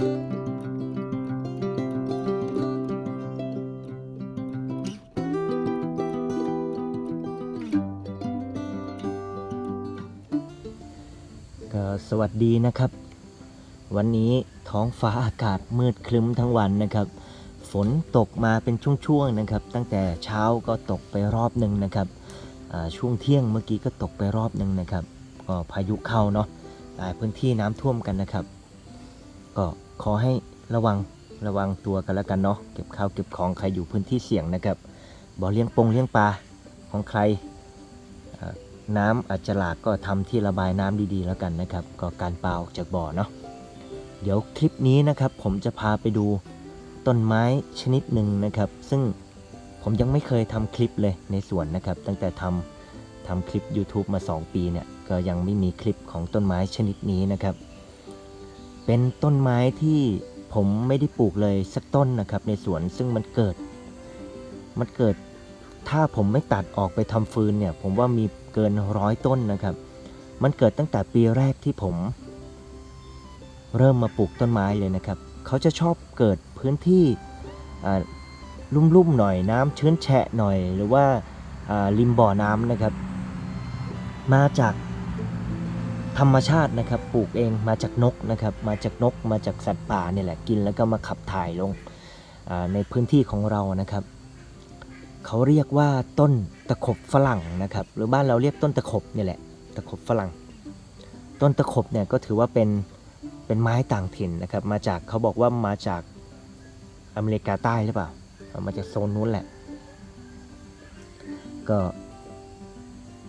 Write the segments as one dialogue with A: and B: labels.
A: ก็สวัสดีนะครับ วันนี้ท้องฟ้าอากาศมืดครึ้มทั้งวันนะครับ ฝนตกมาเป็นช่วงๆนะครับ ตั้งแต่เช้าก็ตกไปรอบหนึ่งนะครับช่วงเที่ยงเมื่อกี้ก็ตกไปรอบหนึ่งนะครับ ก็พายุเข้าเนาะหลายพื้นที่น้ำท่วมกันนะครับ ก็ ขอให้ระวังระวังตัวกันแล้วกันเนาะเก็บข้าวเก็บของใครอยู่พื้นที่เสี่ยงนะครับบ่อเลี้ยงปงเลี้ยงปลาของใครน้ำอาจจะหลากก็ทำที่ระบายน้ำดีๆแล้วกันนะครับ ก็การเปล่าออกจากบ่อเนาะเดี๋ยวคลิปนี้นะครับผมจะพาไปดูต้นไม้ชนิดหนึ่งนะครับ ซึ่งผมยังไม่เคยทำคลิปเลยในสวนนะครับ ตั้งแต่ทำทำคลิป YouTube มา 2 ปีเนี่ยก็ยังไม่มีคลิปของต้นไม้ชนิดนี้นะครับ เป็นต้นไม้ที่ผมไม่ได้ปลูกเลยสักต้นนะครับในสวนซึ่งมันเกิด มันเกิดถ้าผมไม่ตัดออกไปทำฟืนเนี่ย ผมว่ามีเกินร้อยต้นนะครับ มันเกิดตั้งแต่ปีแรกที่ผม เริ่มมาปลูกต้นไม้เลยนะครับ เขาจะชอบเกิดพื้นที่อ่าลุ่มๆหน่อยน้ำชื้นแฉะหน่อย หรือว่าริมบ่อน้ำนะครับ มาจาก ธรรมชาตินะครับปลูกเองมาจากนกนะครับมาจากนกมาจากสัตว์ป่าเนี่ยแหละกินแล้วก็มาขับถ่ายลงในพื้นที่ของเรานะครับเขาเรียกว่าต้นตะขบฝรั่งนะครับหรือบ้านเราเรียกต้นตะขบเนี่ยแหละตะขบฝรั่ง ต้นตะขบเนี่ยก็ถือว่าเป็นเป็นไม้ต่างถิ่นนะครับมาจากเขาบอกว่ามาจากอเมริกาใต้หรือเปล่าเอามาจากโซนนู้นแหละ ก็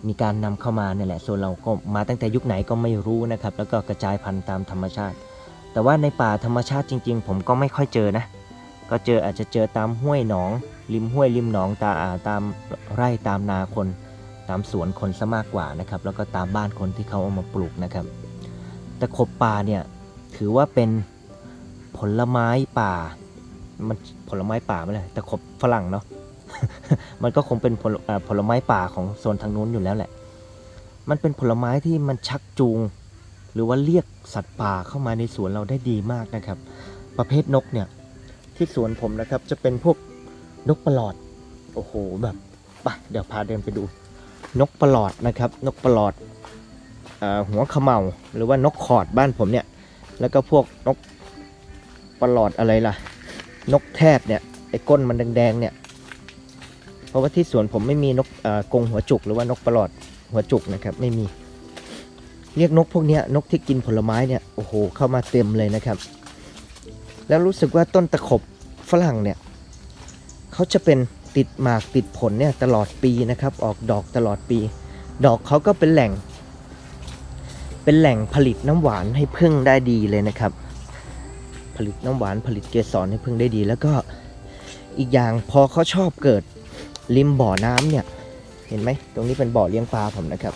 A: มีการนำเข้ามาเนี่ยแหละส่วนเราก็มาตั้งแต่ยุคไหนก็ไม่รู้นะครับ แล้วก็กระจายพันธุ์ตามธรรมชาติ แต่ว่าในป่าธรรมชาติจริง ๆ ผมก็ไม่ค่อยเจอนะ ก็เจออาจจะเจอตามห้วยหนอง ริมห้วยริมหนองตาอ่าตามไร่ตามนาคน ตามสวนคนซะมากกว่านะครับ แล้วก็ตามบ้านคนที่เขาเอามาปลูกนะครับตะขบป่าเนี่ยถือว่าเป็นผลไม้ป่า มันผลไม้ป่าไม่เลยตะขบฝรั่งเนาะ มันก็คงเป็นผลผลไม้ป่าของโซนทางนู้นอยู่แล้วแหละ มันเป็นผลไม้ที่มันชักจูง หรือว่าเรียกสัตว์ป่าเข้ามาในสวนเราได้ดีมากนะครับ ประเภทนกเนี่ยที่สวนผมนะครับจะเป็นพวกนกประหลอด โอ้โหแบบไปเดี๋ยวพาเดินไปดู นกประหลอดนะครับ นกประหลอดอหัวขมเหาหรือว่านกขอดบ้านผมเนี่ย แล้วก็พวกนกประหลอดอะไรล่ะ นกแทดเนี่ยไอ้ก้นมันแดงๆเนี่ย เพราะว่าที่สวนผมไม่มีนกกรงหัวจุกหรือว่านกประหลอดหัวจุกนะครับไม่มี เรียกนกพวกนี้นกที่กินผลไม้เนี่ยโอ้โหเข้ามาเต็มเลยนะครับ แล้วรู้สึกว่าต้นตะขบฝรั่งเนี่ยเขาจะเป็นติดหมากติดผลเนี่ยตลอดปีนะครับ ออกดอกตลอดปี ดอกเขาก็เป็นแหล่ง เป็นแหล่งผลิตน้ำหวานให้พึ่งได้ดีเลยนะครับ ผลิตน้ำหวานผลิตเกสรให้พึ่งได้ดี แล้วก็อีกอย่างพอเขาชอบเกิด ริมบ่อน้ำเนี่ย เห็นไหมตรงนี้เป็นบ่อเลี้ยงปลาผมนะครับ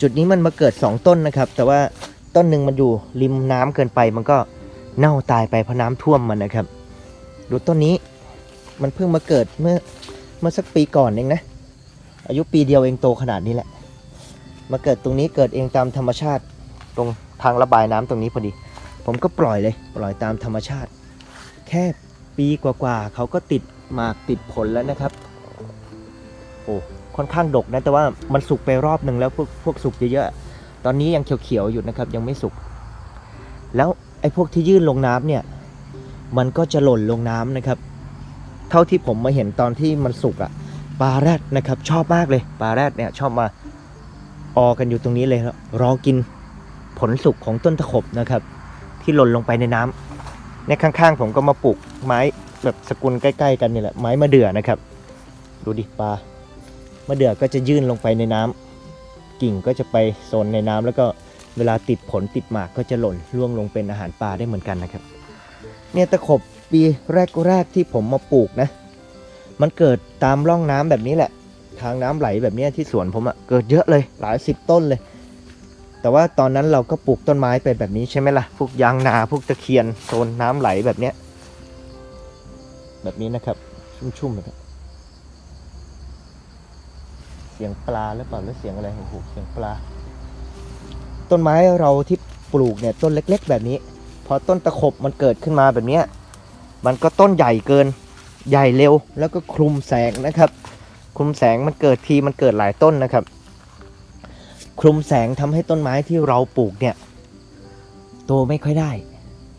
A: จุดนี้มันมาเกิด 2 ต้นนะครับ แต่ว่าต้นหนึ่งมันอยู่ริมน้ำเกินไป มันก็เน่าตายไปเพราะน้ำท่วมมันนะครับ ดูต้นนี้มันเพิ่งมาเกิดเมื่อเมื่อสักปีก่อนเองนะ อายุปีเดียวเองโตขนาดนี้แหละ มาเกิดตรงนี้เกิดเองตามธรรมชาติตรงทางระบายน้ำตรงนี้พอดี ผมก็ปล่อยเลย ปล่อยตามธรรมชาติ แค่ ปีกว่าๆเขาก็ติดหมากติดผลแล้วนะครับ โอ้ค่อนข้างดกนะ แต่ว่ามันสุกไปรอบหนึ่งแล้วพวกพวกสุกเยอะๆ ตอนนี้ยังเขียวๆอยู่นะครับ ยังไม่สุก แล้วไอ้พวกที่ยื่นลงน้ำเนี่ย มันก็จะหล่นลงน้ำนะครับ เท่าที่ผมมาเห็นตอนที่มันสุกอะปลาแรดนะครับ ชอบมากเลยปลาแรดเนี่ยชอบมาออกันอยู่ตรงนี้เลยครับรอกินผลสุกของต้นตะขบนะครับ ที่หล่นลงไปในน้ำ ในข้างๆ ผมก็มาปลูกไม้แบบสกุลใกล้ ๆ กันนี่แหละไม้มะเดื่อนะครับ ดูดิปลามะเดื่อก็จะยื่นลงไปในน้ำกิ่งก็จะไปโซนในน้ำแล้วก็เวลาติดผลติดหมากก็จะหล่นร่วงลงเป็นอาหารปลาได้เหมือนกันนะครับ เนี่ยตะขบปีแรกๆที่ผมมาปลูกนะ มันเกิดตามร่องน้ำแบบนี้แหละ ทางน้ำไหลแบบนี้ที่สวนผมอะเกิดเยอะเลยหลายสิบต้นเลย แต่ว่าตอนนั้นเราก็ปลูกต้นไม้ไปแบบนี้ใช่ไหมล่ะ พวกยางนาพวกตะเคียนโซนน้ำไหลแบบเนี้ย แบบนี้นะครับ ชุ่มๆนะครับ เสียงปลาหรือเปล่าหรือเสียงอะไรโอ้โหเสียงปลา ต้นไม้เราที่ปลูกเนี่ยต้นเล็ก ๆ แบบนี้ พอต้นตะขบมันเกิดขึ้นมาแบบเนี้ยมันก็ต้นใหญ่เกินใหญ่เร็ว แล้วก็คลุมแสงนะครับ คลุมแสงมันเกิดทีมันเกิดหลายต้นนะครับ ลุมแสงทำให้ต้นไม้ที่เราปลูกเนี่ยโตไม่ค่อยได้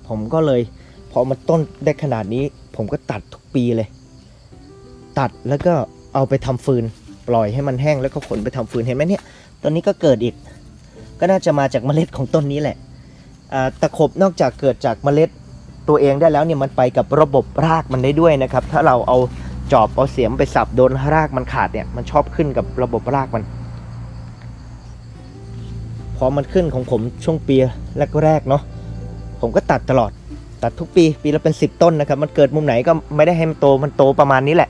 A: ผมก็เลยพอมันต้นได้ขนาดนี้ ผมก็ตัดทุกปีเลย ตัดแล้วก็เอาไปทำฟืน ปล่อยให้มันแห้งแล้วก็ขนไปทำฟืนเห็นไหมเนี่ยต้นนี้ก็เกิดอีก ก็น่าจะมาจากเมล็ดของต้นนี้แหละตะขบนอกจากเกิดจากเมล็ดตัวเองได้แล้วเนี่ยมันไปกับระบบรากมันได้ด้วยนะครับ ถ้าเราเอาจอบเอาเสียมไปสับโดนรากมันขาดเนี่ยมันชอบขึ้นกับระบบรากมัน พอมันขึ้นของผมช่วงปีแรกๆเนาะผมก็ตัดตลอด ตัดทุกปีปีละเป็น 10 ต้นนะครับ มันเกิดมุมไหนก็ไม่ได้ให้มันโตมันโตประมาณนี้แหละ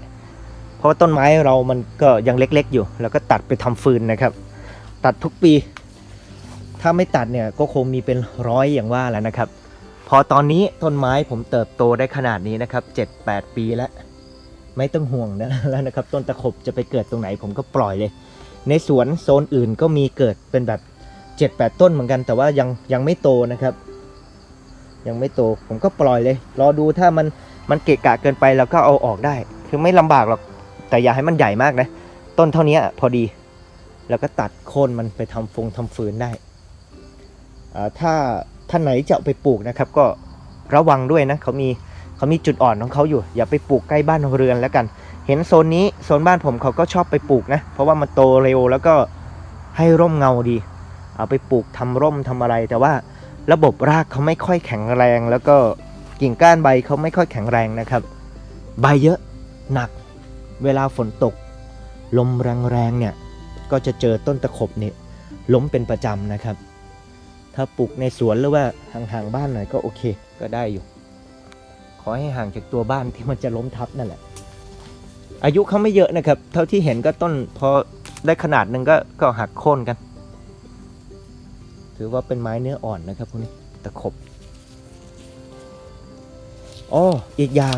A: เพราะว่าต้นไม้เรามันก็ยังเล็กๆอยู่ แล้วก็ตัดไปทำฟืนนะครับ ตัดทุกปี ถ้าไม่ตัดเนี่ยก็คงมีเป็นร้อยอย่างว่าแหล้วนะครับ พอตอนนี้ต้นไม้ผมเติบโตได้ขนาดนี้นะครับ 7-8 ปีแล้ว ไม่ต้องห่วงนะแล้วนะครับ ต้นตะขบจะไปเกิดตรงไหนผมก็ปล่อยเลย ในสวนโซนอื่นก็มีเกิดเป็นแบบ 7-8 ต้นเหมือนกัน แต่ว่ายังยังไม่โตนะครับ ยังไม่โตผมก็ปล่อยเลย รอดูถ้ามันมันเกะกะเกินไปเราก็เอาออกได้ คือไม่ลำบากหรอก แต่อย่าให้มันใหญ่มากนะ ต้นเท่านี้พอดี แล้วก็ตัดโค่นมันไปทำฟงทำฟืนได้อ่าถ้าท่านไหนจะไปปลูกนะครับ ก็ระวังด้วยนะเขามีเขามีจุดอ่อนของเขาอยู่ อย่าไปปลูกใกล้บ้านเรือนแล้วกัน เห็นโซนนี้โซนบ้านผมเขาก็ชอบไปปลูกนะ เพราะว่ามันโตเร็วแล้วก็ให้ร่มเงาดี เอาไปปลูกทำร่มทำอะไร แต่ว่าระบบรากเขาไม่ค่อยแข็งแรง แล้วก็กิ่งก้านใบเขาไม่ค่อยแข็งแรงนะครับ ใบเยอะหนักเวลาฝนตก ลมแรงๆเนี่ยก็จะเจอต้นตะขบนี่ล้มเป็นประจำนะครับ ถ้าปลูกในสวนหรือว่าห่างๆบ้านหน่อยก็โอเคก็ได้อยู่ ขอให้ห่างจากตัวบ้านที่มันจะล้มทับนั่นแหละ อายุเขาไม่เยอะนะครับ เท่าที่เห็นก็ต้นพอได้ขนาดหนึ่งก็ก็หักโค่นกัน ถือว่าเป็นไม้เนื้ออ่อนนะครับพวกนี้ตะขบอ๋ออีกอย่าง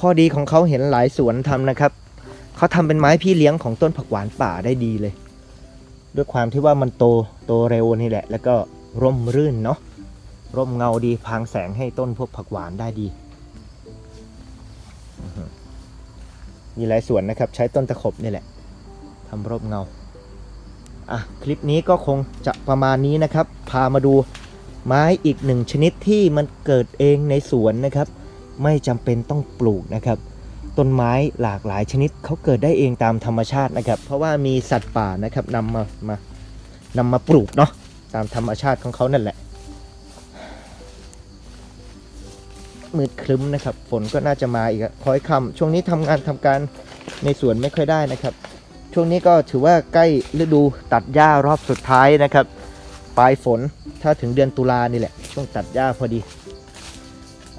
A: ข้อดีของเขาเห็นหลายสวนทำนะครับเขาทำเป็นไม้พี่เลี้ยงของต้นผักหวานป่าได้ดีเลย ด้วยความที่ว่ามันโตโตเร็วนี่แหละ แล้วก็ร่มรื่นเนาะร่มเงาดีพรางแสงให้ต้นพวกผักหวานได้ดี มีหลายสวนนะครับ ใช้ต้นตะขบนี่แหละทำร่มเงา อะคลิปนี้ก็คงจะประมาณนี้นะครับ พามาดูไม้อีกหนึ่งชนิดที่มันเกิดเองในสวนนะครับ ไม่จำเป็นต้องปลูกนะครับ ต้นไม้หลากหลายชนิดเขาเกิดได้เองตามธรรมชาตินะครับ เพราะว่ามีสัตว์ป่านะครับนำมามานำมาปลูกเนาะตามธรรมชาติของเขานั่นแหละมืดครึ้มนะครับ ฝนก็น่าจะมาอีกอะคอยคำช่วงนี้ทำงานทำการในสวนไม่ค่อยได้นะครับ ช่วงนี้ก็ถือว่าใกล้ฤดูตัดหญ้ารอบสุดท้ายนะครับ ปลายฝนถ้าถึงเดือนตุลานี่แหละ ช่วงตัดหญ้าพอดี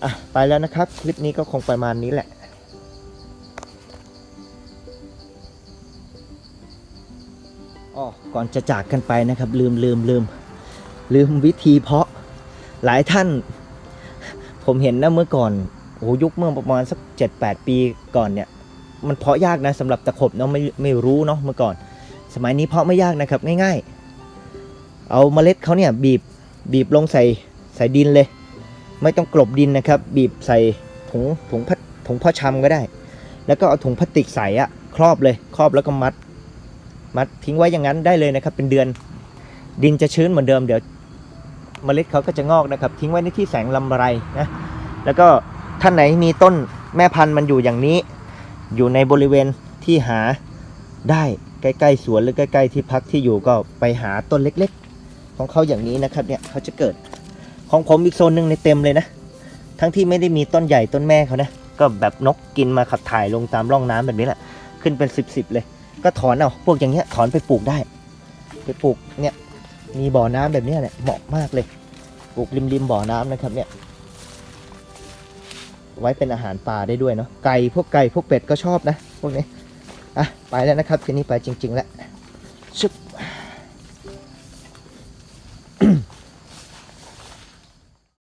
A: อะไปแล้วนะครับ คลิปนี้ก็คงประมาณนี้แหละอ๋อก่อนจะจากกันไปนะครับ ลืมลืมลืมลืมวิธีเพาะหลายท่าน ผมเห็นนะเมื่อก่อนโอ้โหยุคเมื่อประมาณสัก 7-8 ปีก่อนเนี่ย มันเพาะยากนะสำหรับตะขบเนาะไม่ไม่รู้เนาะเมื่อก่อน สมัยนี้เพาะไม่ยากนะครับง่ายๆ เอาเมล็ดเขาเนี่ยบีบบีบลงใส่ใส่ดินเลย ไม่ต้องกลบดินนะครับ บีบใส่ถุงถุงพัดถุงพ่อชำก็ได้ แล้วก็เอาถุงพลาสติกใส่อะครอบเลยครอบแล้วก็มัด มัดทิ้งไว้อย่างนั้นได้เลยนะครับ เป็นเดือนดินจะชื้นเหมือนเดิมเดี๋ยวเมล็ดเขาก็จะงอกนะครับ ทิ้งไว้ในที่แสงลำไรนะแล้วก็ท่านไหนมีต้นแม่พันธุ์มันอยู่อย่างนี้ อยู่ในบริเวณที่หาได้ใกล้ๆสวนหรือใกล้ๆที่พักที่อยู่ก็ไปหาต้นเล็กๆ ของเขาอย่างนี้นะครับเนี่ยเขาจะเกิด ของผมอีกโซนหนึ่งในเต็มเลยนะ ทั้งที่ไม่ได้มีต้นใหญ่ต้นแม่เขานะก็แบบนกกินมาขับถ่ายลงตามร่องน้ำแบบนี้แหละขึ้นเป็นสิบๆเลย ก็ถอนเอาพวกอย่างเงี้ยถอนไปปลูกได้ ไปปลูกเนี่ยมีบ่อน้ำแบบเนี้ยเนี่ยเหมาะมากเลย ปลูกริมริมบ่อน้ำนะครับเนี่ย ไว้เป็นอาหารปลาได้ด้วยเนาะไก่พวกไก่พวกเป็ดก็ชอบนะพวกนี้อะไปแล้วนะครับทีนี้ไปจริง ๆ แล้วชึบ